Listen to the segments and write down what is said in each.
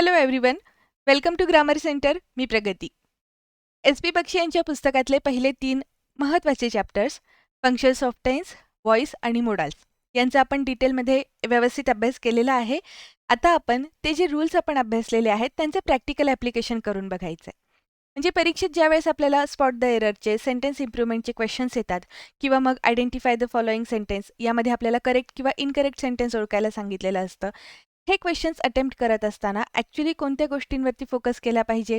Hello everyone welcome to grammar centre me Pragati. S P Bakshi यांच्या पुस्तकातले पहिले तीन महत्त्वाचे chapters functions of tense voice आणि मोडाल्स यांचा आपण डिटेलमध्ये व्यवस्थित अभ्यास केलेला आहे. आता आपण ते जे रूल्स आपण अभ्यासलेले आहेत त्यांचं प्रॅक्टिकल ॲप्लिकेशन करून बघायचं आहे म्हणजे परीक्षेत ज्यावेळेस आपल्याला स्पॉट द एररचे सेंटेन्स इम्प्रुव्हमेंटचे क्वेश्चन्स येतात किंवा मग आयडेंटिफाय द फॉलोइंग सेंटेन्स यामध्ये आपल्याला करेक्ट किंवा इनकरेक्ट सेंटेन्स ओळखायला सांगितलेलं असतं हे क्वेश्चन्स अटेम्प्ट करत असताना ॲक्च्युली कोणत्या गोष्टींवरती फोकस केला पाहिजे?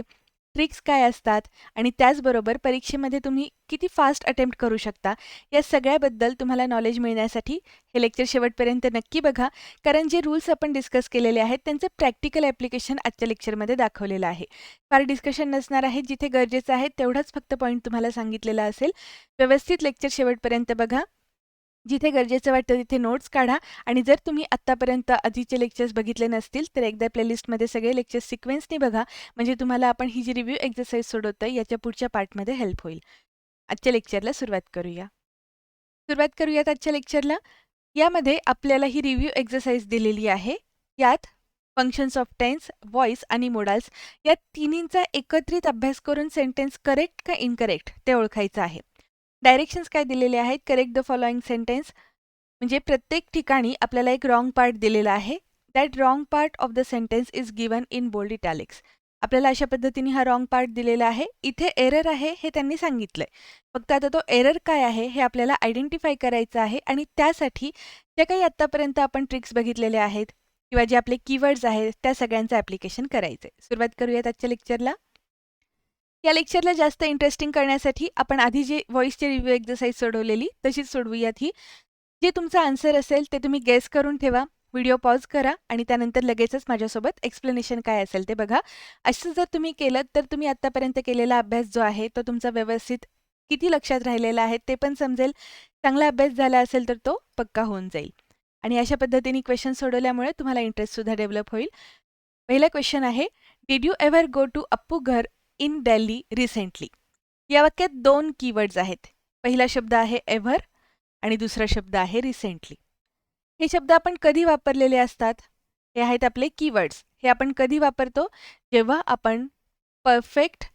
ट्रिक्स काय असतात? आणि त्याचबरोबर परीक्षेमध्ये तुम्ही किती फास्ट अटेम्प्ट करू शकता? या सगळ्याबद्दल तुम्हाला नॉलेज मिळण्यासाठी हे लेक्चर शेवटपर्यंत नक्की बघा. कारण जे रूल्स आपण डिस्कस केलेले आहेत त्यांचं प्रॅक्टिकल ॲप्लिकेशन आजच्या लेक्चरमध्ये दाखवलेलं आहे. फार डिस्कशन नसणार आहे. जिथे गरजेचं आहे तेवढाच फक्त पॉईंट तुम्हाला सांगितलेला असेल. व्यवस्थित लेक्चर शेवटपर्यंत बघा. जिथे गरजेचं वाटतं तिथे नोट्स काढा. आणि जर तुम्ही आत्तापर्यंत आधीचे लेक्चर्स बघितले नसतील तर एकदा प्लेलिस्टमध्ये सगळे लेक्चर्स सिक्वेन्सनी बघा. म्हणजे तुम्हाला आपण ही जी रिव्ह्यू एक्झरसाईज सोडवतं याच्या पुढच्या पार्टमध्ये हेल्प होईल. आजच्या लेक्चरला सुरुवात करूया. सुरुवात करूयात आजच्या लेक्चरला यामध्ये आपल्याला ही रिव्ह्यू एक्झरसाईज दिलेली आहे. यात फंक्शन्स ऑफ टेन्स व्हॉइस आणि मोडाल्स या तिन्हींचा एकत्रित अभ्यास करून सेंटेन्स करेक्ट का इनकरेक्ट ते ओळखायचं आहे. डायरेक्शन्स काय दिलेले आहेत? करेक्ट द फॉलोइंग सेंटेन्स म्हणजे प्रत्येक ठिकाणी आपल्याला एक रॉंग पार्ट दिलेला आहे. That wrong part of the sentence is given in bold italics आपल्याला अशा पद्धतीने हा रॉंग पार्ट दिलेला आहे. इथे एरर आहे हे त्यांनी सांगितलंय. फक्त आता तो एरर काय आहे हे आपल्याला आयडेंटिफाय करायचं आहे आणि त्यासाठी ज्या काही आत्तापर्यंत आपण ट्रिक्स बघितलेले आहेत किंवा जे आपले कीवर्ड्स आहेत त्या सगळ्यांचं ॲप्लिकेशन करायचं आहे सुरुवात करूयात आजच्या लेक्चरला या लेक्चरला जास्त इंटरेस्टिंग करण्यासाठी आपण आधी जे व्हॉइसचे रिव्ह्यू एक्झरसाईज सोडवलेली तशीच सोडवूयात ही. जे तुमचा आन्सर असेल ते तुम्ही गेस करून ठेवा. व्हिडिओ पॉज करा आणि त्यानंतर लगेचच माझ्यासोबत एक्सप्लेनेशन काय असेल ते बघा. असं जर तुम्ही केलं तर तुम्ही आत्तापर्यंत केलेला अभ्यास जो आहे तो तुमचा व्यवस्थित किती लक्षात राहिलेला आहे ते पण समजेल. चांगला अभ्यास झाला असेल तर तो पक्का होऊन जाईल. आणि अशा पद्धतीने क्वेश्चन सोडवल्यामुळे तुम्हाला इंटरेस्टसुद्धा डेव्हलप होईल. पहिला क्वेश्चन आहे did you ever go to Appu Ghar in Delhi recently. या वाक्यात दोन कीवर्ड्स आहेत. पहिला शब्द आहे एव्हर आणि दुसरा शब्द आहे रिसेंटली हे शब्द आपण कधी वापरलेले असतात? हे आहेत आपले कीवर्ड्स हे आपण कधी वापरतो? जेव्हा आपण परफेक्ट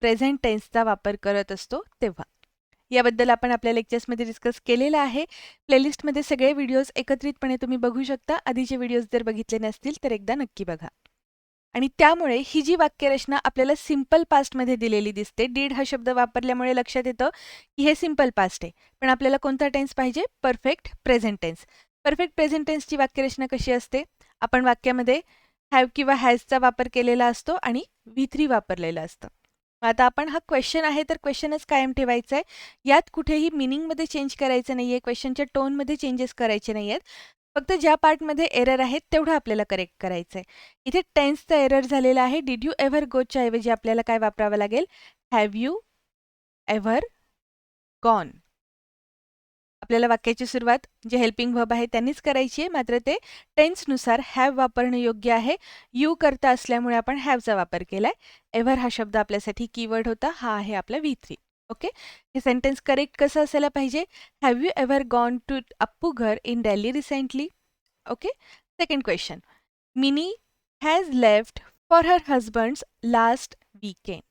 प्रेझेंट टेन्सचा वापर करत असतो तेव्हा. याबद्दल आपण आपल्या लेक्चर्समध्ये डिस्कस केलेलं आहे. प्लेलिस्टमध्ये सगळे व्हिडिओज एकत्रितपणे तुम्ही बघू शकता. आधीचे व्हिडिओज जर बघितले नसतील तर एकदा नक्की बघा. आणि त्यामुळे ही जी वाक्यरचना आपल्याला सिंपल पास्टमध्ये दिलेली दिसते डीड हा शब्द वापरल्यामुळे लक्षात येतं की हे सिंपल पास्ट आहे. पण आपल्याला कोणता टेन्स पाहिजे? Perfect present tense perfect present टेन्सची वाक्यरचना कशी असते? आपण वाक्यामध्ये हॅव किंवा हॅजचा वापर केलेला असतो आणि व्ही थ्री वापरलेलं असतं. आता आपण हा क्वेश्चन आहे तर क्वेश्चनच कायम ठेवायचा आहे यात कुठेही मिनिंगमध्ये चेंज करायचं नाही आहे क्वेश्चनच्या टोनमध्ये चेंजेस करायचे नाही आहेत फक्त ज्या पार्टमध्ये एरर आहेत तेवढं आपल्याला करेक्ट करायचं आहे इथे टेन्सचा एरर झालेला आहे. डिड यू एव्हर गोच्या ऐवजी आपल्याला काय वापरावं लागेल? हॅव यू एव्हर गॉन आपल्याला वाक्याची सुरुवात जे हेल्पिंग व्हब आहे त्यांनीच करायची आहे. मात्र ते टेन्सनुसार हॅव वापरणं योग्य आहे. यू करता असल्यामुळे आपण हॅवचा वापर केला आहे एव्हर हा शब्द आपल्यासाठी कीवर्ड होता. हा आहे आपला व्ही थ्री ओके? हे सेंटेन्स करेक्ट कसं असायला पाहिजे? Have you ever gone to Appu Ghar in Delhi recently okay? Second question Mini has left for her husbands last weekend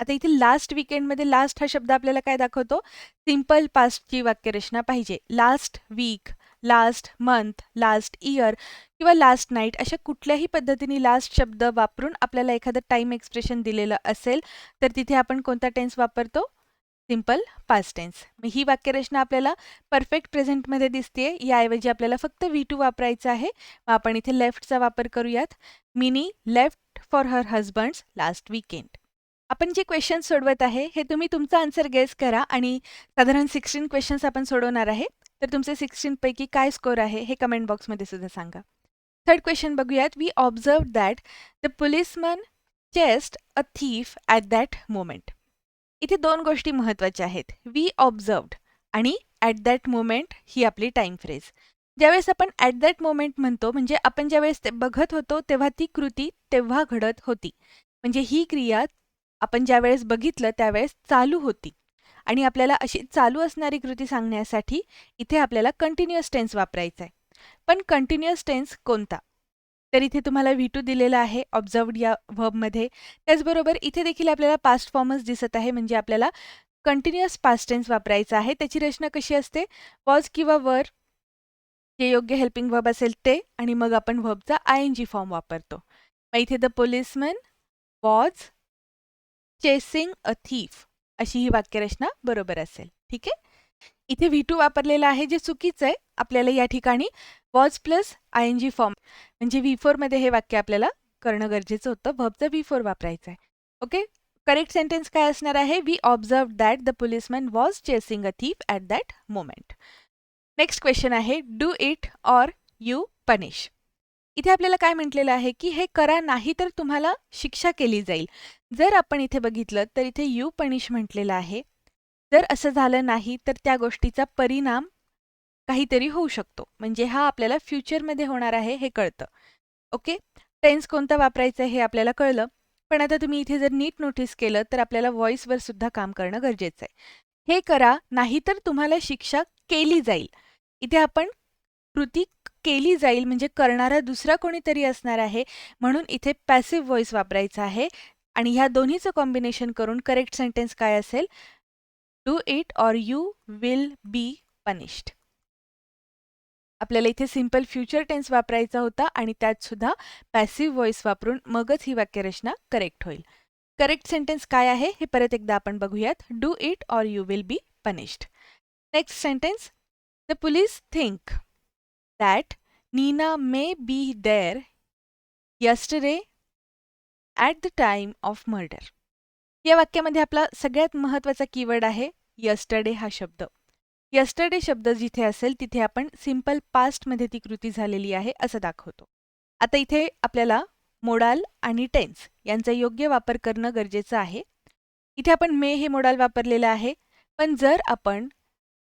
आता इथे लास्ट वीकेंडमध्ये लास्ट हा शब्द आपल्याला काय दाखवतो? सिंपल पास्टची वाक्यरचना पाहिजे. Last week last month last year किंवा लास्ट नाईट अशा कुठल्याही पद्धतीने लास्ट शब्द वापरून आपल्याला एखादं टाईम एक्सप्रेशन दिलेलं असेल तर तिथे आपण कोणता टेन्स वापरतो? सिंपल पास्ट टेन्स मग ही वाक्यरचना आपल्याला परफेक्ट प्रेझेंटमध्ये दिसते याऐवजी आपल्याला फक्त व्ही टू वापरायचं आहे. मग आपण इथे लेफ्टचा वापर करूयात. Mini left for her husbands last weekend आपण जे क्वेश्चन सोडवत आहे हे तुम्ही तुमचा आन्सर गेस करा आणि साधारण सिक्स्टीन क्वेश्चन्स आपण सोडवणार आहे. तर तुमचे सिक्स्टीनपैकी काय स्कोर आहे हे कमेंट बॉक्समध्ये सुद्धा सांगा. थर्ड क्वेश्चन बघूयात. We observe that the policeman chased a thief at that moment इथे दोन गोष्टी महत्त्वाच्या आहेत. वी ऑब्झर्वड आणि ॲट दॅट मोमेंट ही आपली टाईम फ्रेज ज्यावेळेस आपण ॲट दॅट मोमेंट म्हणतो म्हणजे आपण ज्यावेळेस ते बघत होतो तेव्हा ती कृती तेव्हा घडत होती. म्हणजे ही क्रिया आपण ज्यावेळेस बघितलं त्यावेळेस चालू होती. आणि आपल्याला अशी चालू असणारी कृती सांगण्यासाठी इथे आपल्याला कंटिन्युअस टेन्स वापरायचा आहे पण कंटिन्युअस टेन्स कोणता? तर इथे तुम्हाला व्ही टू दिलेला आहे ऑब्झर्वड या व्हबमध्ये त्याचबरोबर इथे देखील आपल्याला पास्ट फॉर्मच दिसत आहे म्हणजे आपल्याला कंटिन्युअस पास्ट टेन्स वापरायचा आहे. त्याची रचना कशी असते? वॉज किंवा वर जे योग्य हेल्पिंग व्हब असेल ते आणि मग आपण व्हबचा आय एन जी फॉर्म वापरतो. मग इथे the policeman was chasing a thief अशी ही वाक्यरचना बरोबर असेल. ठीक आहे? इथे व्ही टू वापरलेलं आहे जे चुकीचं आहे आपल्याला या ठिकाणी was plus I N G form. म्हणजे व्ही फोरमध्ये हे वाक्य आपल्याला करणं गरजेचं होतं. व्हबचं व्ही फोर वापरायचं आहे ओके? करेक्ट सेंटेन्स काय असणार आहे? We observe that the policeman was chasing a thief at that moment next question आहे do it or you punish इथे आपल्याला काय म्हटलेलं आहे की हे करा नाही तर तुम्हाला शिक्षा केली जाईल. जर आपण इथे बघितलं तर इथे यू पनिश म्हटलेलं आहे. जर असं झालं नाही तर त्या गोष्टीचा परिणाम काहीतरी होऊ शकतो. म्हणजे हा आपल्याला फ्युचरमध्ये होणार आहे हे कळतं. ओके? टेन्स कोणता वापरायचं हे आपल्याला कळलं. पण आता तुम्ही इथे जर नीट नोटीस केलं तर आपल्याला व्हॉइसवर सुद्धा काम करणं गरजेचं आहे. हे करा नाहीतर तुम्हाला शिक्षा केली जाईल. इथे आपण कृती केली जाईल म्हणजे करणारा दुसरा कोणीतरी असणार आहे म्हणून इथे पॅसिव्ह व्हॉइस वापरायचा आहे. आणि ह्या दोन्हीचं कॉम्बिनेशन करून करेक्ट सेंटेन्स काय असेल? Do it or you will be punished आपल्याला इथे सिंपल फ्युचर टेन्स वापरायचा होता आणि त्यात सुद्धा पॅसिव्ह व्हॉइस वापरून मगच ही वाक्यरचना करेक्ट होईल. करेक्ट सेंटेन्स काय आहे? हे परत एकदा आपण बघूयात. Do it or you will be punished next sentence the police think that Neena may be there yesterday at the time of murder या वाक्यामध्ये आपला सगळ्यात महत्त्वाचा कीवर्ड आहे यस्टरडे हा शब्द. यस्टरडे शब्द जिथे असेल तिथे आपण सिंपल पास्टमध्ये ती कृती झालेली आहे असं दाखवतो. आता इथे आपल्याला मोडाल आणि टेन्स यांचा योग्य वापर करणं गरजेचं आहे. इथे आपण मे हे मोडाल वापरलेलं आहे पण जर आपण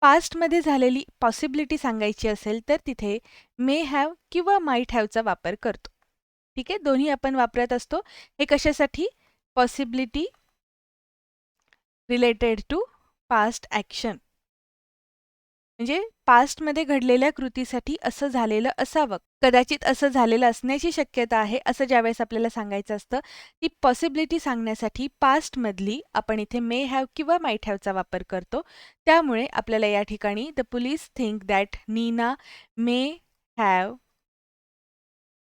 पास्टमध्ये झालेली पॉसिबिलिटी सांगायची असेल तर तिथे मे हॅव किंवा माईट हॅवचा वापर करतो. ठीक आहे? दोन्ही आपण वापरत असतो. हे कशासाठी? Possibility related to past action म्हणजे पास्टमध्ये घडलेल्या कृतीसाठी असं झालेलं असावं. कदाचित असं झालेलं असण्याची शक्यता आहे असं ज्यावेळेस आपल्याला सांगायचं असतं ती पॉसिबिलिटी सांगण्यासाठी पास्टमधली आपण इथे मे हॅव किंवा माईट हॅवचा वापर करतो. त्यामुळे आपल्याला या ठिकाणी the police think that Neena may have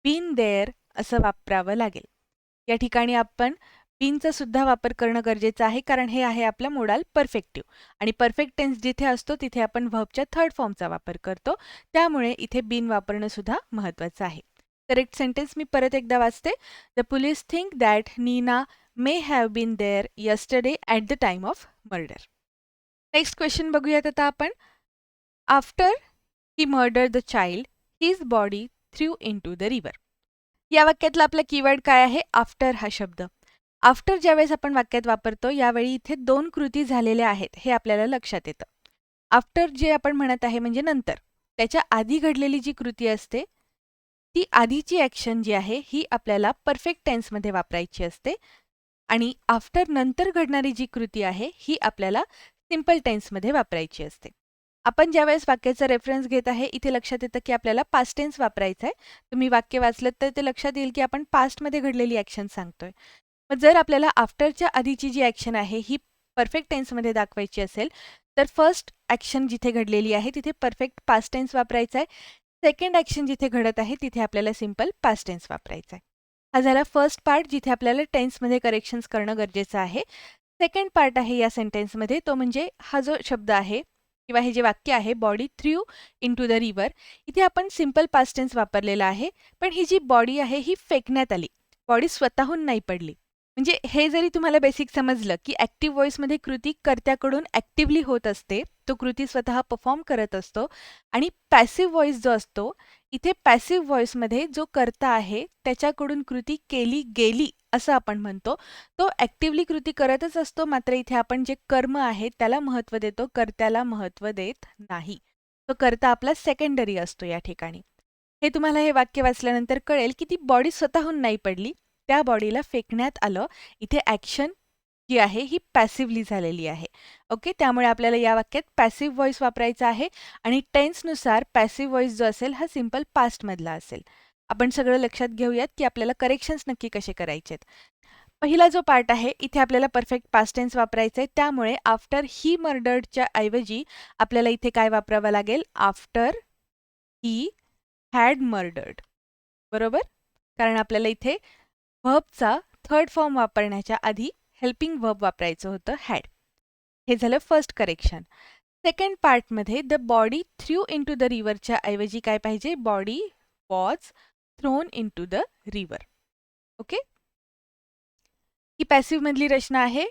been there असं वापरावं लागेल. या ठिकाणी आपण बीनचा सुद्धा वापर करणं गरजेचं आहे कारण हे आहे आपला मोडाल परफेक्टिव्ह. आणि परफेक्ट टेन्स जिथे असतो तिथे आपण व्हबच्या थर्ड फॉर्मचा वापर करतो. त्यामुळे इथे बीन वापरणं सुद्धा महत्त्वाचं आहे. करेक्ट सेंटेन्स मी परत एकदा वाचते. The police think that Neena may have been there yesterday at the time of murder. Next question बघूयात आता आपण. After he murder the child his body threw into the river. या वाक्यातला आपला कीवर्ड काय आहे? आफ्टर हा शब्द. आफ्टर ज्यावेळेस आपण वाक्यात वापरतो यावेळी इथे दोन कृती झालेल्या आहेत हे आपल्याला लक्षात येतं. आफ्टर जे आपण म्हणत आहे म्हणजे नंतर. त्याच्या आधी घडलेली जी कृती असते ती आधीची ॲक्शन जी आहे ही आपल्याला परफेक्ट टेन्समध्ये वापरायची असते. आणि आफ्टर नंतर घडणारी जी कृती आहे ही आपल्याला सिंपल टेन्समध्ये वापरायची असते. आपण ज्यावेळेस वाक्याचा रेफरन्स घेत आहे इथे लक्षात येतं की आपल्याला पास्ट टेन्स वापरायचं आहे तुम्ही वाक्य वाचलं तर ते लक्षात येईल की आपण पास्टमध्ये घडलेली ॲक्शन सांगतोय. मग जर आपल्याला आफ्टरच्या आधीची जी ॲक्शन आहे ही परफेक्ट टेन्समध्ये दाखवायची असेल तर फर्स्ट ॲक्शन जिथे घडलेली आहे तिथे परफेक्ट पास्ट टेन्स वापरायचा आहे सेकंड ॲक्शन जिथे घडत आहे तिथे आपल्याला सिंपल पास्ट टेन्स वापरायचा आहे हा झाला फर्स्ट पार्ट जिथे आपल्याला टेन्समध्ये करेक्शन्स करणं गरजेचं आहे. सेकंड पार्ट आहे या सेंटेन्समध्ये तो म्हणजे हा जो शब्द आहे किंवा हे जे वाक्य आहे body threw into the river इथे आपण सिंपल पास्ट टेन्स वापरलेला आहे पण ही जी बॉडी आहे ही फेकण्यात आली. बॉडी स्वतःहून नाही पडली. म्हणजे हे जरी तुम्हाला बेसिक समजलं की ॲक्टिव्ह व्हॉइसमध्ये कृती कर्त्याकडून ॲक्टिव्हली होत असते तो कृती स्वतः परफॉर्म करत असतो आणि पॅसिव्ह व्हॉइस जो असतो इथे पॅसिव्ह व्हॉइसमध्ये जो कर्ता आहे त्याच्याकडून कृती केली गेली असं आपण म्हणतो. तो ॲक्टिव्हली कृती करतच असतो मात्र इथे आपण जे कर्म आहे त्याला महत्त्व देतो. कर्त्याला महत्त्व देत नाही. तो कर्ता आपला सेकंडरी असतो या ठिकाणी. हे तुम्हाला हे वाक्य वाचल्यानंतर कळेल की ती बॉडी स्वतःहून नाही पडली त्या बॉडीला फेकण्यात आलं. इथे ॲक्शन जी आहे ही पॅसिव्हली झालेली आहे. ओके त्यामुळे आपल्याला या वाक्यात पॅसिव्ह व्हॉइस वापरायचा आहे आणि टेन्सनुसार पॅसिव्ह व्हॉइस जो असेल हा सिंपल पास्टमधला असेल. आपण सगळं लक्षात घेऊयात की आपल्याला करेक्शन्स नक्की कसे करायचे आहेत पहिला जो पार्ट आहे इथे आपल्याला परफेक्ट पास्ट टेन्स वापरायचा आहे त्यामुळे आफ्टर ही मर्डर्डच्या ऐवजी आपल्याला इथे काय वापरावं लागेल? आफ्टर ही हॅड मर्डर्ड बरोबर? कारण आपल्याला इथे व्हबचा थर्ड फॉर्म वापरण्याच्या आधी हेल्पिंग व्हब वापरायचं होतं हॅड हे झालं फर्स्ट करेक्शन सेकंड पार्टमध्ये the body threw into the रिव्हरच्या ऐवजी काय पाहिजे? Body was thrown into the river okay ही पॅसिव्हमधली रचना आहे.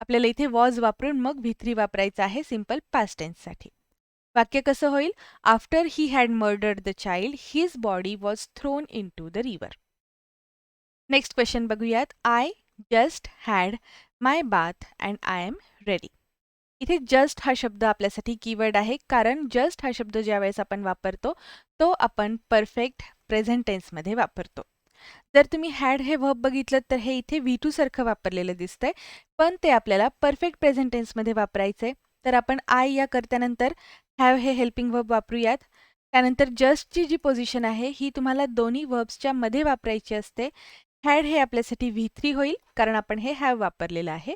आपल्याला इथे वॉज वापरून मग भित्री वापरायचं आहे सिंपल पास्ट टेन्ससाठी वाक्य कसं होईल? After he had murdered the child his body was thrown into the river next question बघूयात. I just had my bath and I am ready इथे जस्ट हा शब्द आपल्यासाठी कीवर्ड आहे. कारण जस्ट हा शब्द ज्यावेळेस आपण वापरतो तो आपण परफेक्ट प्रेझेंट टेन्समध्ये वापरतो. जर तुम्ही हॅड हे व्हब बघितलं तर हे इथे व्ही टू सारखं वापरलेलं दिसतंय. पण ते आपल्याला परफेक्ट प्रेझेंट टेन्समध्ये वापरायचंय. तर आपण आय या करत्यानंतर हॅव हे हेल्पिंग व्हब वापरूयात. त्यानंतर जस्टची जी पोझिशन आहे ही तुम्हाला दोन्ही वर्ब्सच्या मध्ये वापरायची असते. हॅड हे आपल्यासाठी व्ही थ्री होईल कारण आपण हे हॅव वापरलेलं आहे.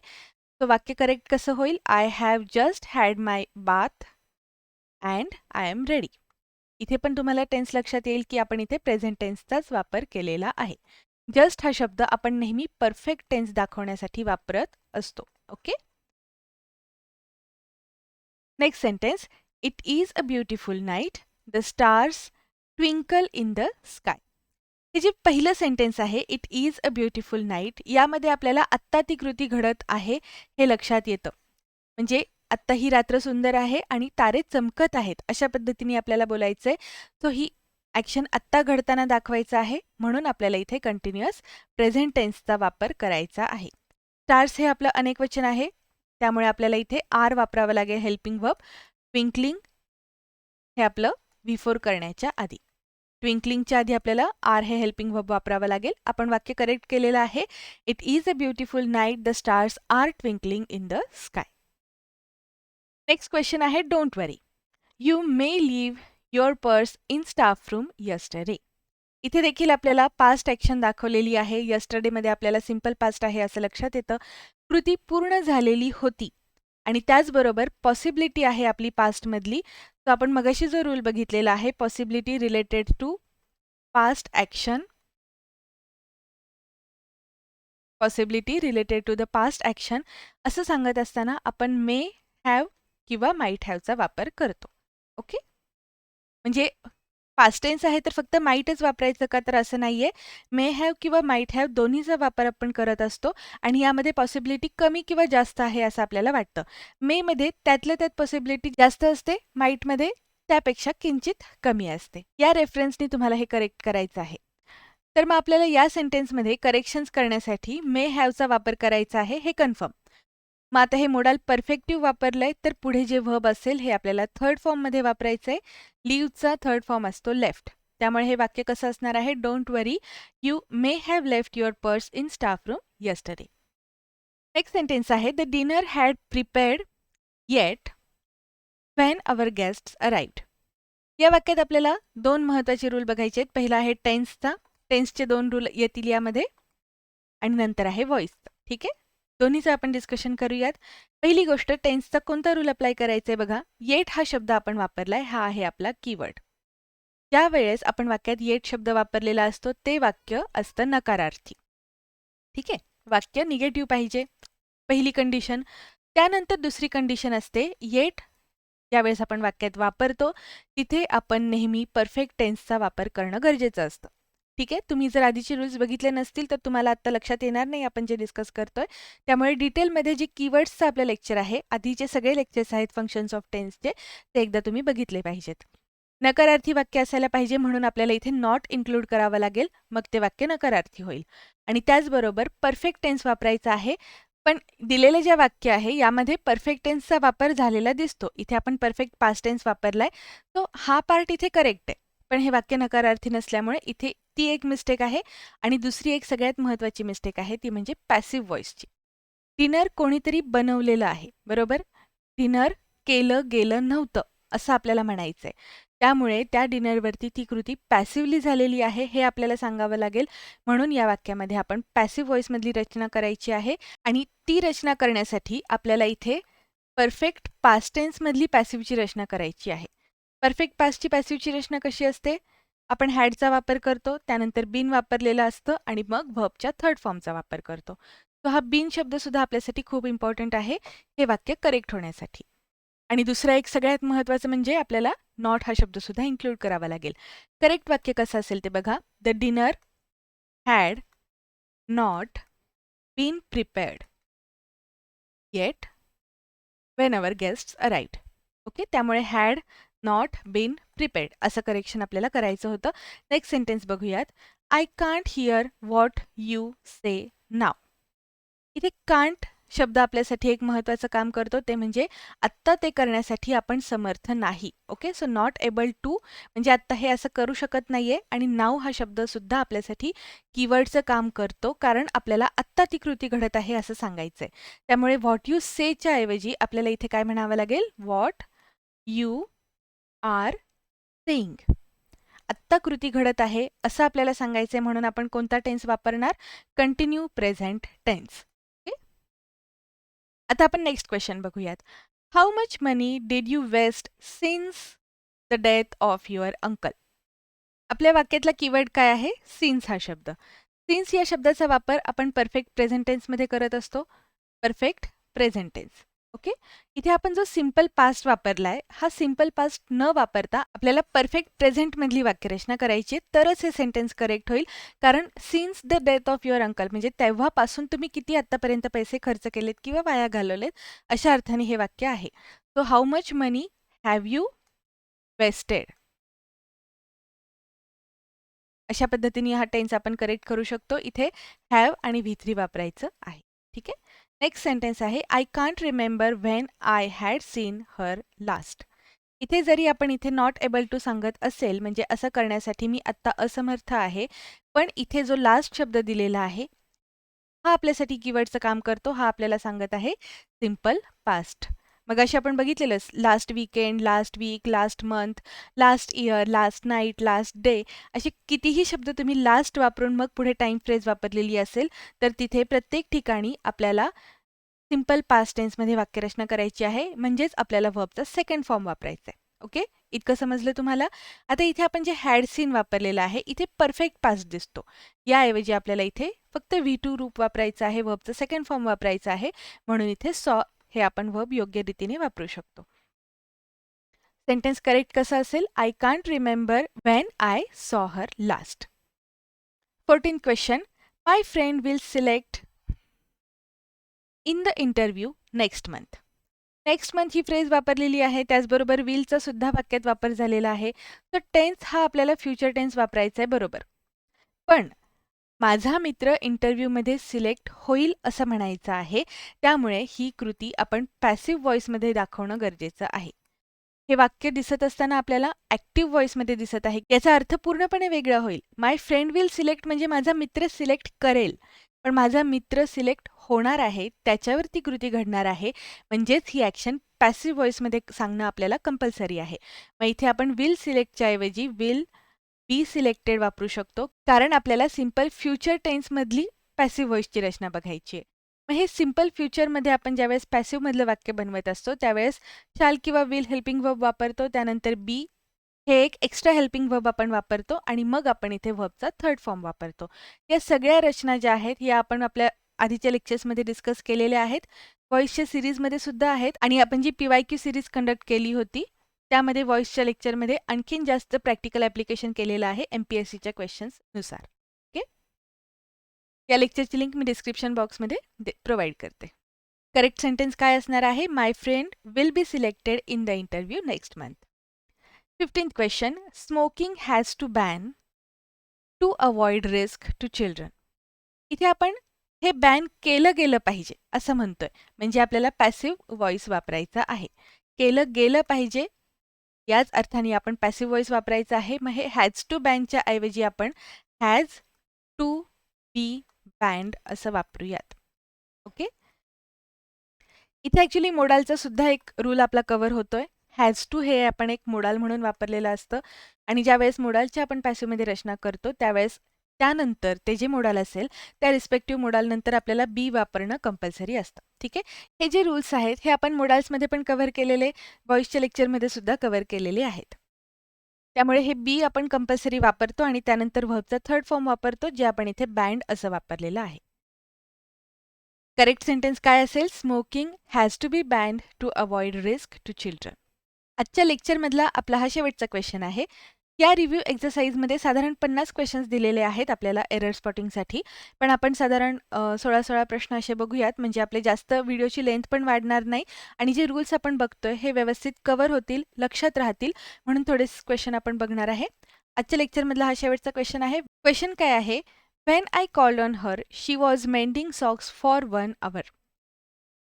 सो वाक्य करेक्ट कसं होईल? I have just had my bath and I am ready इथे पण तुम्हाला टेन्स लक्षात येईल की आपण इथे प्रेझेंट टेन्सचाच वापर केलेला आहे. जस्ट हा शब्द आपण नेहमी परफेक्ट टेन्स दाखवण्यासाठी वापरत असतो. Okay next sentence it is a beautiful night the stars twinkle in the sky हे जे पहिलं सेंटेन्स आहे it is a beautiful night यामध्ये आपल्याला आत्ता ती कृती घडत आहे हे लक्षात येतं. म्हणजे आत्ता ही रात्र सुंदर आहे आणि तारे चमकत आहेत अशा पद्धतीने आपल्याला बोलायचं आहे सो ही ॲक्शन आत्ता घडताना दाखवायचं आहे म्हणून आपल्याला इथे कंटिन्युअस प्रेझेंट टेन्सचा वापर करायचा आहे. स्टार्स हे आपलं अनेक वचन आहे त्यामुळे आपल्याला इथे आर वापरावं लागेल हेल्पिंग वर्ब ट्विंकलिंग हे आपलं विफोर करण्याच्या आधी. ट्विंकलिंगच्या आधी आपल्याला आर हे हेल्पिंग वर्ब वापरावं लागेल. आपण वाक्य करेक्ट केलेलं आहे. It is a beautiful night the stars are twinkling in the sky next question आहे don't worry you may leave your purse in staff room yesterday इथे देखील आपल्याला पास्ट ॲक्शन दाखवलेली आहे. यस्टरडेमध्ये आपल्याला सिंपल पास्ट आहे असं लक्षात येतं. कृती पूर्ण झालेली होती. आणि त्याचबरोबर पॉसिबिलिटी आहे आपली पास्टमधली तर आपण मगाशी जो रूल बघितलेला आहे possibility related to past action possibility related to the past action असं सांगत असताना आपण मे हॅव किंवा माईट हॅवचा वापर करतो. ओके म्हणजे पास्ट टेन्स आहे तर फक्त माईटच वापरायचं का तर असं नाहीये. मे हॅव किंवा माईट हॅव दोन्हीचा वापर आपण करत असतो आणि यामध्ये पॉसिबिलिटी कमी किंवा जास्त आहे असं आपल्याला वाटतं. मेमध्ये त्यातल्या त्यात पॉसिबिलिटी जास्त असते माईटमध्ये त्यापेक्षा किंचित कमी असते. या रेफरन्सनी तुम्हाला हे करेक्ट करायचं आहे. तर मग आपल्याला या सेंटेन्समध्ये करेक्शन्स करण्यासाठी मे हॅवचा वापर करायचा आहे हे कन्फर्म मग आता हे मोडाल परफेक्टिव्ह वापरलं आहे तर पुढे जे व्हब असेल हे आपल्याला थर्ड फॉर्ममध्ये वापरायचं आहे लिव्हचा थर्ड फॉर्म असतो लेफ्ट त्यामुळे हे वाक्य कसं असणार आहे? Don't worry you may have left your purse in staff room yesterday next sentence आहे the dinner had prepared yet when our guest arrived या वाक्यात आपल्याला दोन महत्त्वाचे रूल बघायचे आहेत. पहिला आहे टेन्सचा टेन्सचे दोन रूल येतील यामध्ये. आणि नंतर आहे व्हॉइसचा ठीक आहे? दोन्हीचं आपण डिस्कशन करूयात. पहिली गोष्ट टेन्सचा कोणता रूल अप्लाय करायचा आहे बघा? येट हा शब्द आपण वापरलाय हा आहे आपला कीवर्ड ज्या वेळेस आपण वाक्यात येट शब्द वापरलेला असतो ते वाक्य असतं नकारार्थी. ठीक? आहे वाक्य निगेटिव्ह पाहिजे. पहिली कंडिशन त्यानंतर दुसरी कंडिशन असते येट. ज्यावेळेस आपण वाक्यात वापरतो तिथे आपण नेहमी परफेक्ट टेन्सचा वापर करणं गरजेचं असतं. ठीक आहे? तुम्ही जर आधीचे रूल्स बघितले नसतील तर तुम्हाला आत्ता लक्षात येणार नाही आपण जे डिस्कस करतोय. त्यामुळे डिटेलमध्ये जे कीवर्ड्सचं आपलं लेक्चर आहे आधीचे सगळे लेक्चर्स आहेत फंक्शन्स ऑफ टेन्सचे ते एकदा तुम्ही बघितले पाहिजेत. नकारार्थी वाक्य असायला पाहिजे म्हणून आपल्याला इथे नॉट इन्क्लूड करावं लागेल मग ते वाक्य नकारार्थी होईल. आणि त्याचबरोबर परफेक्ट टेन्स वापरायचा आहे पण दिलेलं जे वाक्य आहे यामध्ये परफेक्ट टेन्सचा वापर झालेला दिसतो. इथे आपण परफेक्ट पास्ट टेन्स वापरलाय तो हा पार्ट इथे करेक्ट आहे. पण हे वाक्य नकारार्थी नसल्यामुळे इथे ती एक मिस्टेक आहे आणि दुसरी एक सगळ्यात महत्त्वाची मिस्टेक आहे ती म्हणजे पॅसिव्ह व्हॉइसची डिनर कोणीतरी बनवलेलं आहे बरोबर? डिनर केलं गेलं नव्हतं असं आपल्याला म्हणायचं आहे त्यामुळे त्या डिनरवरती ती कृती पॅसिव्हली झालेली आहे हे आपल्याला सांगावं लागेल. म्हणून या वाक्यामध्ये आपण पॅसिव्ह व्हॉइसमधली रचना करायची आहे आणि ती रचना करण्यासाठी आपल्याला इथे परफेक्ट पास्टेन्समधली पॅसिव्हची रचना करायची आहे. परफेक्ट पास्टची पॅसिव्हची रचना कशी असते? आपण हॅडचा वापर करतो त्यानंतर बिन वापरलेलं असतं आणि मग व्हबच्या थर्ड फॉर्मचा वापर करतो. तो हा बिन शब्दसुद्धा आपल्यासाठी खूप इम्पॉर्टंट आहे हे वाक्य करेक्ट होण्यासाठी. आणि दुसरा एक सगळ्यात महत्त्वाचं म्हणजे आपल्याला नॉट हा शब्दसुद्धा इन्क्लूड करावा लागेल. करेक्ट वाक्य कसं असेल ते बघा. The dinner had not been prepared. Yet when our guests arrived okay? त्यामुळे हॅड नॉट बीन प्रिपेड असं करेक्शन आपल्याला करायचं होतं. नेक्स्ट सेंटेन्स बघूयात. I can't hear what you say now इथे कांट शब्द आपल्यासाठी एक महत्त्वाचं काम करतो. ते म्हणजे आत्ता ते करण्यासाठी आपण समर्थ नाही. Okay so not able to म्हणजे आत्ता हे असं करू शकत नाही आहे आणि नाव हा शब्दसुद्धा आपल्यासाठी कीवर्डचं काम करतो कारण आपल्याला आत्ता ती कृती घडत आहे असं सांगायचं आहे त्यामुळे व्हॉट यू सेच्या ऐवजी आपल्याला इथे काय म्हणावं लागेल? व्हॉट यू आर सेईंग आत्ता कृती घडत आहे असं आपल्याला सांगायचंय म्हणून आपण कोणता टेन्स वापरणार? कंटिन्यू प्रेझेंट टेन्स आता आपण नेक्स्ट क्वेश्चन बघूयात. How much money did you waste since the death of your uncle आपल्या वाक्यातला कीवर्ड काय आहे? सिन्स हा शब्द. सिन्स या शब्दाचा वापर आपण परफेक्ट प्रेझेंटेन्समध्ये करत असतो. Perfect present tense okay? इथे आपण जो सिंपल पास्ट वापरलाय हा सिंपल पास्ट न वापरता आपल्याला परफेक्ट प्रेझेंटमधली वाक्यरचना करायची तरच हे सेंटेन्स करेक्ट होईल. कारण since the death of your uncle म्हणजे तेव्हापासून तुम्ही किती आत्तापर्यंत पैसे खर्च केलेत किंवा वाया घालवलेत अशा अर्थाने हे वाक्य आहे. So how much money have you wasted अशा पद्धतीने हा टेन्स आपण करेक्ट करू शकतो. इथे हॅव आणि व्ही थ्री वापरायचं आहे. ठीक आहे? नेक्स्ट सेंटेन्स आहे I can't remember when I had seen her last इथे जरी आपण इथे नॉट एबल टू सांगत असेल म्हणजे असं करण्यासाठी मी आत्ता असमर्थ आहे पण इथे जो लास्ट शब्द दिलेला आहे हा आपल्यासाठी कीवर्डचं काम करतो हा आपल्याला सांगत आहे सिंपल पास्ट मग अशी आपण बघितलेलं last weekend last week last month last year last night last day असे कितीही शब्द तुम्ही लास्ट वापरून मग पुढे टाईम फ्रेज वापरलेली असेल तर तिथे प्रत्येक ठिकाणी आपल्याला सिंपल पास्ट टेन्समध्ये वाक्यरचना करायची आहे. म्हणजेच आपल्याला वर्बचा सेकंड फॉर्म वापरायचा आहे. ओके इतकं समजलं तुम्हाला? आता इथे आपण जे हॅड सीन वापरलेलं आहे इथे परफेक्ट पास्ट दिसतो. याऐवजी आपल्याला इथे फक्त व्ही टू रूप वापरायचं आहे वर्बचा सेकंड फॉर्म वापरायचा आहे. म्हणून इथे सॉ हे आपण वर्ब योग्य रीतीने वापरू शकतो. सेंटेन्स करेक्ट कसा असेल? I can't remember when I saw her last fourteen question my friend will select in the interview next month next month he phrase वापरलेली आहे. त्याचबरोबर विलचा सुद्धा वाक्यात वापर झालेला आहे. तर टेन्स हा आपल्याला फ्युचर टेन्स वापरायचा आहे. बरोबर. पण माझा मित्र इंटरव्ह्यूमध्ये सिलेक्ट होईल असं म्हणायचं आहे. त्यामुळे ही कृती आपण पॅसिव्ह व्हॉइसमध्ये दाखवणं गरजेचं आहे. हे वाक्य दिसत असताना आपल्याला ॲक्टिव्ह व्हॉइसमध्ये दिसत आहे. याचा अर्थ पूर्णपणे वेगळा होईल. माय फ्रेंड विल सिलेक्ट म्हणजे माझा मित्र सिलेक्ट करेल. पण माझा मित्र सिलेक्ट होणार आहे त्याच्यावर ती कृती घडणार आहे. म्हणजेच ही ॲक्शन पॅसिव्ह व्हॉइसमध्ये सांगणं आपल्याला कंपल्सरी आहे. मग इथे आपण विल सिलेक्टच्या ऐवजी विल बी सिलेक्टेड वापरू शकतो कारण आपल्याला सिंपल फ्युचर टेन्समधली पॅसिव्ह व्हॉइसची रचना बघायची आहे. मग हे सिंपल फ्युचरमध्ये आपण ज्यावेळेस पॅसिव्हमधलं वाक्य बनवत असतो त्यावेळेस शाल किंवा विल हेल्पिंग वर्ब वापरतो त्यानंतर बी हे एक एक्स्ट्रा हेल्पिंग वर्ब आपण वापरतो आणि मग आपण इथे वर्बचा थर्ड फॉर्म वापरतो. या सगळ्या रचना ज्या आहेत या आपण आपल्या आधीच्या लेक्चर्समध्ये डिस्कस केलेल्या आहेत. व्हॉइसच्या सिरीजमध्ये सुद्धा आहेत आणि आपण G P Y Q series conduct केली होती त्यामध्ये व्हॉइसच्या लेक्चरमध्ये आणखीन जास्त प्रॅक्टिकल ॲप्लिकेशन केलेलं आहे एम पी एस सीच्या क्वेश्चन्सनुसार ओके या लेक्चरची लिंक मी डिस्क्रिप्शन बॉक्समध्ये दे प्रोव्हाइड करते. करेक्ट सेंटेन्स काय असणार आहे? My friend will be selected in the interview next month fifteen question smoking has to ban to avoid risk to children इथे आपण हे बॅन केलं गेलं पाहिजे असं म्हणतोय. म्हणजे आपल्याला पॅसिव्ह व्हॉइस वापरायचा आहे. केलं गेलं पाहिजे याच अर्थाने आपण पॅसिव्ह व्हॉइस वापरायचा आहे. मग हे हॅज टू बँडच्या ऐवजी आपण हॅज टू बी बँड असं वापरूयात. ओके इथे ॲक्च्युली मोडालचा सुद्धा एक रूल आपला कव्हर होतोय. हॅज टू हे आपण एक मोडाल म्हणून वापरलेलं असतं. आणि ज्यावेळेस मोडालची आपण पॅसिवमध्ये रचना करतो त्यावेळेस त्यानंतर ते जे मोडाल असेल त्या रिस्पेक्टिव्ह मोडालनंतर आपल्याला बी वापरणं कंपल्सरी असतं. ठीक आहे? हे जे रूल्स आहेत हे आपण मोडाल्समध्ये पण कव्हर केलेले व्हॉइसच्या लेक्चरमध्ये सुद्धा कव्हर केलेले आहेत. त्यामुळे हे बी आपण कंपल्सरी वापरतो आणि त्यानंतर व्हर्बचा थर्ड फॉर्म वापरतो जे आपण इथे बँड असं वापरलेलं आहे. करेक्ट सेंटेन्स काय असेल? Smoking has to be banned to avoid risk to children आजच्या लेक्चरमधला आपला हा शेवटचा क्वेश्चन आहे. या रिव्ह्यू एक्झरसाईजमध्ये साधारण पन्नास क्वेश्चन्स दिलेले आहेत आपल्याला एरर स्पॉटिंगसाठी पण आपण साधारण सोळा सोळा प्रश्न असे बघूयात. म्हणजे आपले जास्त व्हिडिओची लेंथ पण वाढणार नाही आणि जे रूल्स आपण बघतोय हे व्यवस्थित कवर होतील लक्षात राहतील. म्हणून थोडेच क्वेश्चन आपण बघणार आहे. आजच्या लेक्चरमधला हा शेवटचा क्वेश्चन आहे. क्वेश्चन काय आहे? When I call on her she was mending socks for one hour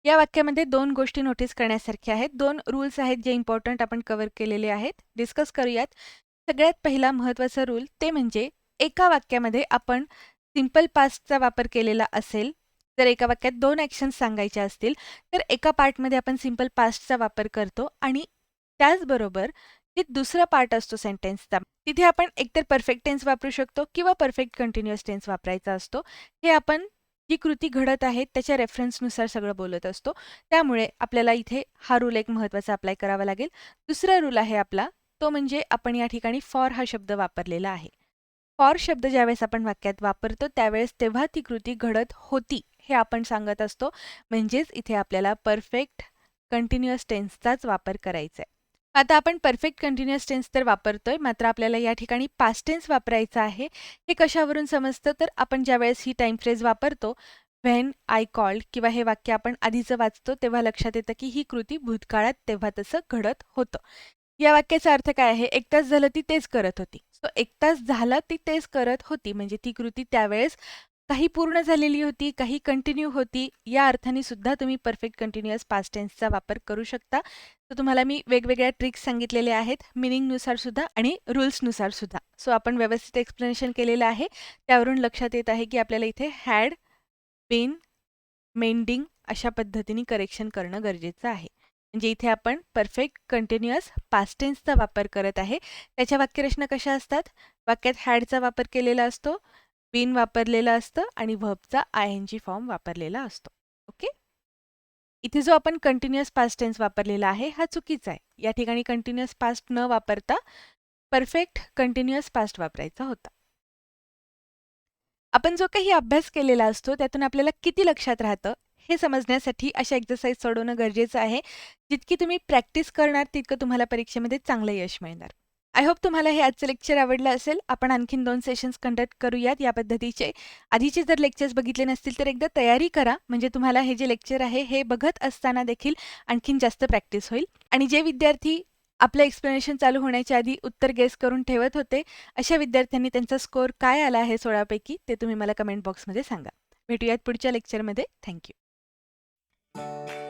या वाक्यामध्ये दोन गोष्टी नोटीस करण्यासारख्या आहेत. दोन रूल्स आहेत जे इम्पॉर्टंट आपण कव्हर केलेले आहेत. डिस्कस करूयात. सगळ्यात पहिला महत्त्वाचा रूल ते म्हणजे एका वाक्यामध्ये आपण सिंपल पास्टचा वापर केलेला असेल जर एका वाक्यात दोन ॲक्शन्स सांगायच्या असतील तर एका पार्टमध्ये आपण सिंपल पास्टचा वापर करतो आणि त्याचबरोबर जे दुसरा पार्ट असतो सेंटेन्सचा तिथे आपण एकतर परफेक्ट टेन्स वापरू शकतो किंवा परफेक्ट कंटिन्युअस टेन्स वापरायचा असतो. हे आपण जी कृती घडत आहे त्याच्या रेफरन्सनुसार सगळं बोलत असतो. त्यामुळे आपल्याला इथे हा रूल एक महत्त्वाचा अप्लाय करावा लागेल. दुसरा रूल आहे आपला तो म्हणजे आपण या ठिकाणी फॉर हा शब्द वापरलेला आहे. फॉर शब्द ज्यावेळेस आपण वाक्यात वापरतो त्यावेळेस तेव्हा ती कृती घडत होती हे आपण सांगत असतो. म्हणजेच इथे आपल्याला परफेक्ट कंटिन्युअस टेन्सचाच वापर करायचा आहे आता आपण परफेक्ट कंटिन्युअस टेन्स तर वापरतोय मात्र आपल्याला या ठिकाणी पास्ट टेन्स वापरायचं आहे. हे कशावरून समजतं? तर आपण ज्यावेळेस ही टाईम फ्रेज वापरतो व्हेन आय कॉल्ड किंवा हे वाक्य आपण आधीचं वाचतो तेव्हा लक्षात येतं की ही कृती भूतकाळात तेव्हा तसं घडत होतं. या वाक्याचा अर्थ काय आहे? एक तास झालं ती तेच करत होती. सो एक तास झालं ती तेच करत होती. म्हणजे ती कृती त्यावेळेस काही पूर्ण झालेली होती काही कंटिन्यू होती. या अर्थाने सुद्धा तुम्ही परफेक्ट कंटिन्युअस पास्ट टेन्सचा वापर करू शकता. तर तुम्हाला मी वेगवेगळ्या ट्रिक्स सांगितलेल्या आहेत. मिनिंगनुसार सुद्धा आणि रूल्सनुसार सुद्धा. सो आपण व्यवस्थित एक्सप्लेनेशन केलेलं आहे. त्यावरून लक्षात येत आहे की आपल्याला इथे हॅड बिन मेंडिंग अशा पद्धतीने करेक्शन करणं गरजेचं आहे. म्हणजे इथे आपण परफेक्ट कंटिन्युअस पास्टेन्सचा वापर करत आहे. त्याच्या वाक्यरचना कशा असतात? वाक्यात हॅडचा वापर केलेला असतो बीन वापरलेला असतं आणि व्हबचा आय एन जी फॉर्म वापरलेला असतो. ओके इथे जो आपण कंटिन्युअस पास्ट टेन्स वापरलेला आहे हा चुकीचा आहे. या ठिकाणी कंटिन्युअस पास्ट न वापरता परफेक्ट कंटिन्युअस पास्ट वापरायचा होता. आपण जो काही अभ्यास केलेला असतो त्यातून आपल्याला किती लक्षात राहतं? हे समजण्यासाठी अशा एक्झरसाईज सोडवणं गरजेचं आहे. जितकी तुम्ही प्रॅक्टिस करणार तितकं तुम्हाला परीक्षेमध्ये चांगलं यश मिळणार. आय होप तुम्हाला हे आजचं लेक्चर आवडलं असेल. आपण आणखीन दोन सेशन्स कंडक्ट करूयात. या पद्धतीचे आधीचे जर लेक्चर्स बघितले नसतील तर एकदा तयारी करा. म्हणजे तुम्हाला हे जे लेक्चर आहे हे बघत असताना देखील आणखीन जास्त प्रॅक्टिस होईल. आणि जे विद्यार्थी आपलं एक्सप्लेनेशन चालू होण्याच्या आधी उत्तर गेस करून ठेवत होते अशा विद्यार्थ्यांनी त्यांचा स्कोअर काय आला आहे सोळापैकी ते तुम्ही मला कमेंट बॉक्समध्ये सांगा. भेटूयात पुढच्या लेक्चरमध्ये थँक्यू Música